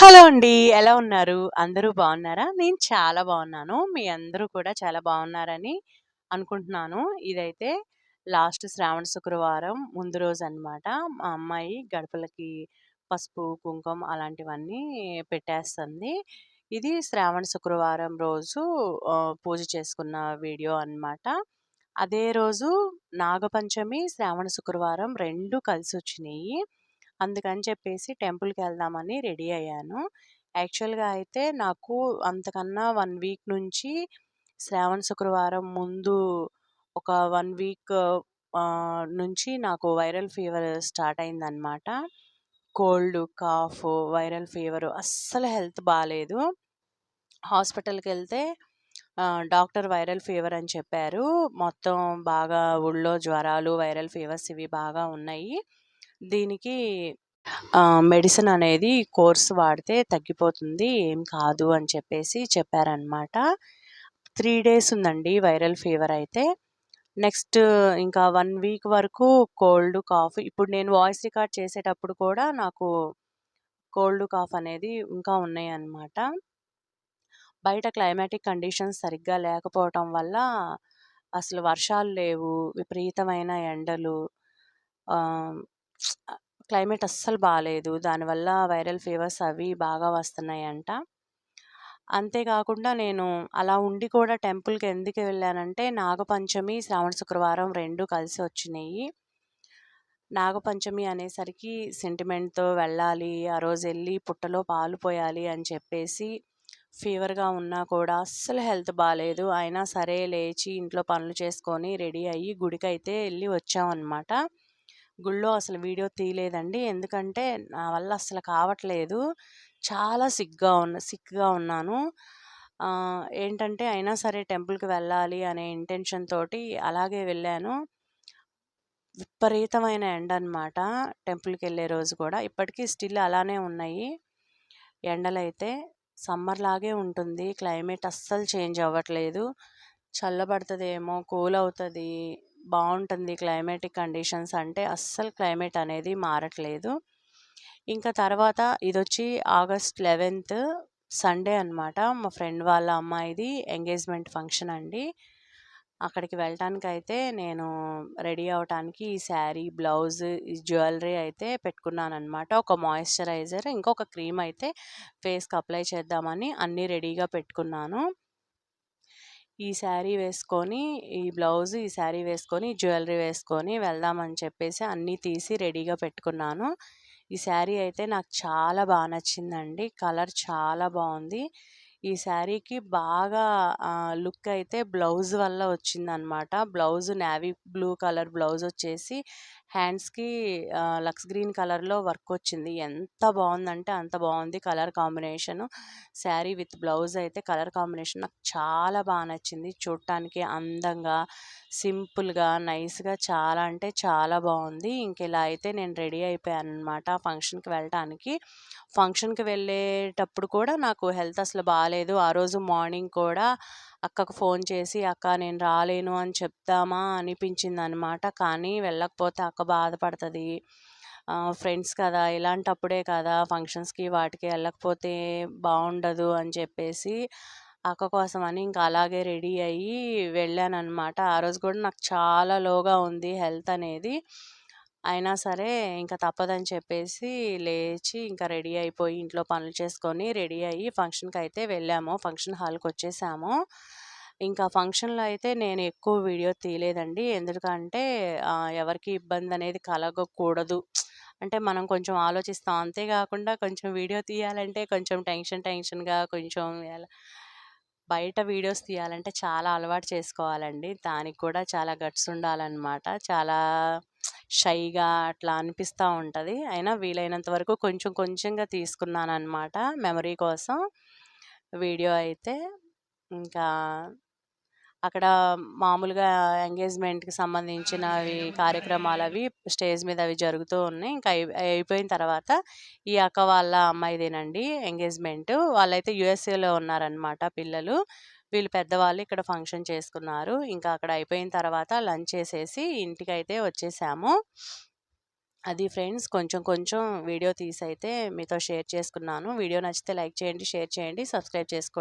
Hello అండి. ఎలా ఉన్నారు? అందరూ బాగున్నారా? నేను చాలా బాగున్నాను. మీ అందరూ కూడా చాలా బాగున్నారని అనుకుంటున్నాను. ఇదైతే లాస్ట్ శ్రావణ శుక్రవారం ముందు రోజు అనమాట మా అమ్మాయి గడపలకి పసుపు, కుంకుమ అలాంటివన్నీ పెట్టేస్తుంది. ఇది శ్రావణ శుక్రవారం రోజు పూజ చేసుకున్న వీడియో అనమాట. అదే రోజు నాగపంచమి, శ్రావణ శుక్రవారం రెండు కలిసి వచ్చినాయి అందుకని చెప్పేసి టెంపుల్కి వెళ్దామని రెడీ అయ్యాను. యాక్చువల్‌గా అయితే నాకు అంతకన్నా వన్ వీక్ నుంచి శ్రావణ శుక్రవారం ముందు ఒక వన్ వీక్ నుంచి నాకు వైరల్ ఫీవర్ స్టార్ట్ అయిందనమాట. కోల్డ్, కాఫ్, వైరల్ ఫీవర్ అస్సలు హెల్త్ బాగాలేదు హాస్పిటల్కి వెళ్తే డాక్టర్ వైరల్ ఫీవర్ అని చెప్పారు. మొత్తం బాగా ఊళ్ళో జ్వరాలు, వైరల్ ఫీవర్స్ ఇవి బాగా ఉన్నాయి. దీనికి మెడిసిన్ అనేది కోర్స్ వాడితే తగ్గిపోతుంది. ఏం కాదు అని చెప్పేసి చెప్పారనమాట. త్రీ డేస్ ఉందండి వైరల్ ఫీవర్ అయితే. నెక్స్ట్ ఇంకా వన్ వీక్ వరకు కోల్డ్, కాఫ్ ఇప్పుడు నేను వాయిస్ రికార్డ్ చేసేటప్పుడు కూడా నాకు కోల్డ్, కాఫ్ అనేది ఇంకా ఉన్నాయన్నమాట. బయట క్లైమాటిక్ కండిషన్స్ సరిగ్గా లేకపోవటం వల్ల అసలు వర్షాలు లేవు. విపరీతమైన ఎండలు. క్లైమేట్ అస్సలు బాగాలేదు దానివల్ల వైరల్ ఫీవర్స్ అవి బాగా వస్తున్నాయంట. అంతేకాకుండా నేను అలా ఉండి కూడా టెంపుల్‌కి ఎందుకు వెళ్ళానంటే నాగపంచమి, శ్రావణ శుక్రవారం 2 కలిసి వచ్చినియి. నాగపంచమి అనేసరికి సెంటిమెంట్‌తో వెళ్ళాలి. ఆ రోజెళ్ళి పుట్టలో పాలు పోయాలి అని చెప్పేసి ఫీవర్‌గా ఉన్నా కూడా అస్సలు హెల్త్ బాలేదు. అయినా సరే లేచి ఇంట్లో పనులు చేసుకొని రెడీ అయ్యి గుడికైతే ఎళ్ళి వచ్చామనమాట. గుళ్ళో అసలు వీడియో తీయలేదండి. ఎందుకంటే నా వల్ల అసలు కావట్లేదు. చాలా సిగ్గా ఉన్న సిక్‌గా ఉన్నాను. ఏంటంటే అయినా సరే టెంపుల్‌కి వెళ్ళాలి అనే ఇంటెన్షన్ తోటి అలాగే వెళ్ళాను. విపరీతమైన ఎండ అన్నమాట టెంపుల్కి వెళ్ళే రోజు కూడా. ఇప్పటికీ స్టిల్ అలానే ఉన్నాయి. ఎండలైతే సమ్మర్ లాగే ఉంటుంది. క్లైమేట్ అస్సలు చేంజ్ అవ్వట్లేదు. చల్లబడుతుందేమో కూల్ అవుతుంది బాగుంటుంది క్లైమేటిక్ కండిషన్స్ అంటే అస్సలు క్లైమేట్ అనేది మారట్లేదు. ఇంకా తర్వాత ఇదొచ్చి ఆగస్ట్ 11థ్ సండే అనమాట. మా ఫ్రెండ్ వాళ్ళ అమ్మాయిది ఎంగేజ్‌మెంట్ ఫంక్షన్ అండి. అక్కడికి వెళ్ళటానికి అయితే నేను రెడీ అవ్వటానికి ఈ శారీ, బ్లౌజ్, ఈ జ్యువెలరీ అయితే పెట్టుకున్నానమాట ఒక మాయిశ్చరైజర్, ఇంకొక క్రీమ్ అయితే ఫేస్‌కి అప్లై చేద్దామని అన్నీ రెడీగా పెట్టుకున్నాను. ఈ శారీ వేసుకొని, ఈ బ్లౌజ్, ఈ శారీ వేసుకొని, జ్యువెలరీ వేసుకొని వెళ్దామని చెప్పేసి అన్నీ తీసి రెడీగా పెట్టుకున్నాను. ఈ శారీ అయితే నాకు చాలా బాగా నచ్చిందండి. కలర్ చాలా బాగుంది ఈ శారీకి బాగా లుక్ అయితే బ్లౌజ్ వల్ల వచ్చిందనమాట. Blouse navy blue colour blouse వచ్చేసి హ్యాండ్స్‌కి లక్స్ గ్రీన్ కలర్‌లో వర్క్ వచ్చింది. ఎంత బాగుందంటే అంత బాగుంది colour combination. Sari with blouse అయితే కలర్ కాంబినేషన్ నాకు చాలా బాగా నచ్చింది. చూడటానికి అందంగా, సింపుల్‌గా, నైస్‌గా చాలా అంటే చాలా బాగుంది ఇంక ఇలా అయితే నేను రెడీ అయిపోయాననమాట ఫంక్షన్‌కి వెళ్ళటానికి. ఫంక్షన్‌కి వెళ్ళేటప్పుడు కూడా నాకు హెల్త్ అసలు బాగాలేదు ఆ రోజు మార్నింగ్ కూడా అక్కకు ఫోన్ చేసి, "అక్క నేను రాలేను" అని చెప్దామా అనిపించిందనమాట. కానీ వెళ్ళకపోతే అక్క బాధపడుతుంది ఫ్రెండ్స్ కదా! ఇలాంటప్పుడే కదా ఫంక్షన్స్‌కి వాటికి వెళ్ళకపోతే బాగుండదు అని చెప్పేసి అక్క కోసం అని ఇంకా అలాగే రెడీ అయ్యి వెళ్ళాననమాట. ఆ రోజు కూడా నాకు చాలా లోగా ఉంది హెల్త్ అనేది. అయినా సరే ఇంక తప్పదని చెప్పేసి లేచి ఇంకా రెడీ అయిపోయి ఇంట్లో పనులు చేసుకొని రెడీ అయ్యి ఫంక్షన్కి అయితే వెళ్ళాము. ఫంక్షన్ హాల్కి వచ్చేసాము ఇంకా ఫంక్షన్‌లో అయితే నేను ఎక్కువ వీడియో తీయలేదండి. ఎందుకంటే ఎవరికి ఇబ్బంది అనేది కలగకూడదు. అంటే మనం కొంచెం ఆలోచిస్తాం. అంతేకాకుండా కొంచెం వీడియో తీయాలంటే కొంచెం టెన్షన్ టెన్షన్‌గా కొంచెం ఎలా బయట వీడియోస్ తీయాలంటే చాలా అలవాటు చేసుకోవాలండి. దానికి కూడా చాలా గట్స్ ఉండాలన్నమాట చాలా షైగా అట్లా అనిపిస్తూ ఉంటుంది అయినా వీలైనంత వరకు కొంచెం కొంచెంగా తీసుకున్నాను అనమాట మెమరీ కోసం వీడియో అయితే. ఇంకా అక్కడ మామూలుగా ఎంగేజ్‌మెంట్‌కి సంబంధించినవి అవి స్టేజ్ మీద అవి జరుగుతూ ఉన్నాయి. ఇంకా అయి అయిపోయిన తర్వాత ఈ అక్క వాళ్ళ అమ్మాయిదేనండి ఎంగేజ్‌మెంట్. వాళ్ళైతే యూఎస్ఏలో ఉన్నారనమాట పిల్లలు. వీళ్ళు పెద్దవాళ్ళు ఇక్కడ ఫంక్షన్ చేసుకున్నారు. ఇంకా అక్కడ అయిపోయిన తర్వాత లంచ్ చేసేసి ఇంటికైతే వచ్చేసాము. అది ఫ్రెండ్స్ కొంచెం కొంచెం వీడియో తీసి అయితే మీతో షేర్ చేసుకున్నాను వీడియో నచ్చితే లైక్ చేయండి షేర్ చేయండి సబ్స్క్రైబ్ చేసుకోండి